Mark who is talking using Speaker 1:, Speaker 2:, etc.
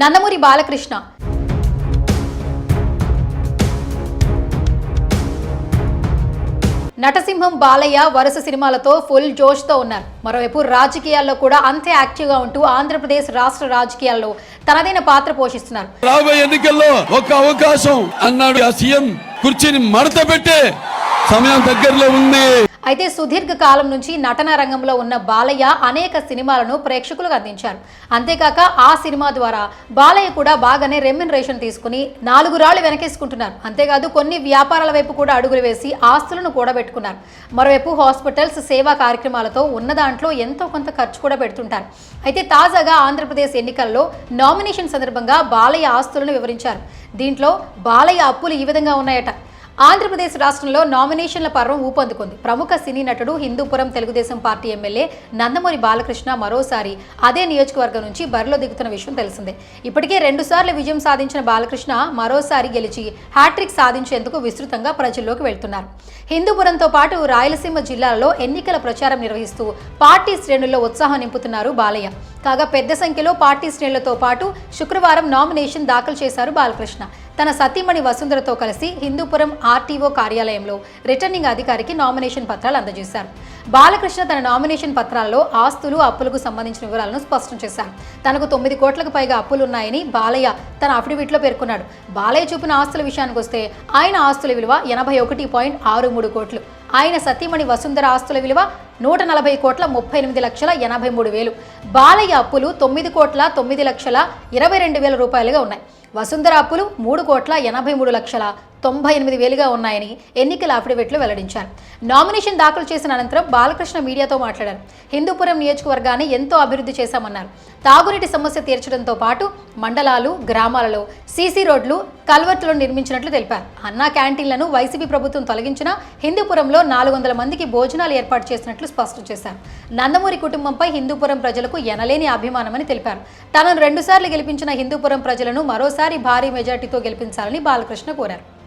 Speaker 1: నందమూరి బాలకృష్ణ. నటసింహం బాలయ్య వరుస సినిమాలతో ఫుల్ జోష్తో ఉన్నారు. మరోవైపు రాజకీయాల్లో కూడా అంతే యాక్టివ్గా ఉంటూ ఆంధ్రప్రదేశ్ రాష్ట్ర రాజకీయాల్లో తనదైన పాత్ర పోషిస్తున్నారు.
Speaker 2: రాబోయే ఎన్నికల్లో ఒక అవకాశం అన్నాడు ఆ సీఎం. కుర్చీని మడత పెట్టే సమయం దగ్గరలో ఉంది.
Speaker 1: అయితే సుదీర్ఘ కాలం నుంచి నటన రంగంలో ఉన్న బాలయ్య అనేక సినిమాలను ప్రేక్షకులకు అందించారు. అంతేకాక ఆ సినిమా ద్వారా బాలయ్య కూడా బాగానే రెమ్యునరేషన్ తీసుకుని నాలుగు రాళ్ళు వెనకేసుకుంటున్నారు. అంతేకాదు కొన్ని వ్యాపారాల వైపు కూడా అడుగులు వేసి ఆస్తులను కూడబెట్టుకున్నారు మరోవైపు హాస్పిటల్స్ సేవా కార్యక్రమాలతో ఉన్న దాంట్లో ఎంతో కొంత ఖర్చు కూడా పెడుతుంటారు. అయితే తాజాగా ఆంధ్రప్రదేశ్ ఎన్నికల్లో నామినేషన్ సందర్భంగా బాలయ్య ఆస్తులను వివరించారు. దీంట్లో బాలయ్య అప్పులు ఈ విధంగా ఉన్నాయట. ఆంధ్రప్రదేశ్ రాష్ట్రంలో నామినేషన్ల పర్వం ఊపందుకుంది. ప్రముఖ సినీ నటుడు హిందూపురం తెలుగుదేశం పార్టీ ఎమ్మెల్యే నందమూరి బాలకృష్ణ మరోసారి అదే నియోజకవర్గం నుంచి బరిలో దిగుతున్న విషయం తెలిసిందే. ఇప్పటికే రెండుసార్లు విజయం సాధించిన బాలకృష్ణ మరోసారి గెలిచి హ్యాట్రిక్ సాధించేందుకు విస్తృతంగా ప్రజల్లోకి వెళ్తున్నారు. హిందూపురంతో పాటు రాయలసీమ జిల్లాలలో ఎన్నికల ప్రచారం నిర్వహిస్తూ పార్టీ శ్రేణుల్లో ఉత్సాహం నింపుతున్నారు బాలయ్య. కాగా పెద్ద సంఖ్యలో పార్టీ శ్రేణులతో పాటు శుక్రవారం నామినేషన్ దాఖలు చేశారు బాలకృష్ణ. తన సతీమణి వసుంధరతో కలిసి హిందూపురం ఆర్టీఓ కార్యాలయంలో రిటర్నింగ్ అధికారికి నామినేషన్ పత్రాలు అందజేశారు. బాలకృష్ణ తన నామినేషన్ పత్రాల్లో ఆస్తులు అప్పులకు సంబంధించిన వివరాలను స్పష్టం చేశారు. తనకు తొమ్మిది కోట్లకు పైగా అప్పులు ఉన్నాయని బాలయ్య తన అఫిడవిట్లో పేర్కొన్నాడు. బాలయ్య చూపిన ఆస్తుల విషయానికి వస్తే ఆయన ఆస్తుల విలువ ఎనభై ఒకటి పాయింట్ ఆరు మూడు కోట్లు. ఆయన సతీమణి వసుంధర ఆస్తుల విలువ నూట నలభై కోట్ల ముప్పై ఎనిమిది లక్షల ఎనభై మూడు వేలు. బాలయ్య అప్పులు తొమ్మిది కోట్ల తొమ్మిది లక్షల ఇరవై రెండు వేల రూపాయలుగా ఉన్నాయి. వసుంధర అప్పులు మూడు కోట్ల ఎనభై మూడు లక్షల తొంభై ఎనిమిది వేలుగా ఉన్నాయని ఎన్నికల అఫిడవిట్లు వెల్లడించారు. నామినేషన్ దాఖలు చేసిన అనంతరం బాలకృష్ణ మీడియాతో మాట్లాడారు. హిందూపురం నియోజకవర్గాన్ని ఎంతో అభివృద్ధి చేశామన్నారు. తాగునీటి సమస్య తీర్చడంతో పాటు మండలాలు గ్రామాలలో సీసీ రోడ్లు కల్వర్టులు నిర్మించినట్లు తెలిపారు. అన్నా క్యాంటీన్లను వైసీపీ ప్రభుత్వం తొలగించినా హిందూపురంలో నాలుగు వందల మందికి భోజనాలు ఏర్పాటు చేసినట్లు స్పష్టం చేశారు. నందమూరి కుటుంబంపై హిందూపురం ప్రజలకు ఎనలేని అభిమానమని తెలిపారు. తనను రెండుసార్లు గెలిపించిన హిందూపురం ప్రజలను మరోసారి భారీ మెజార్టీతో గెలిపించాలని బాలకృష్ణ కోరారు.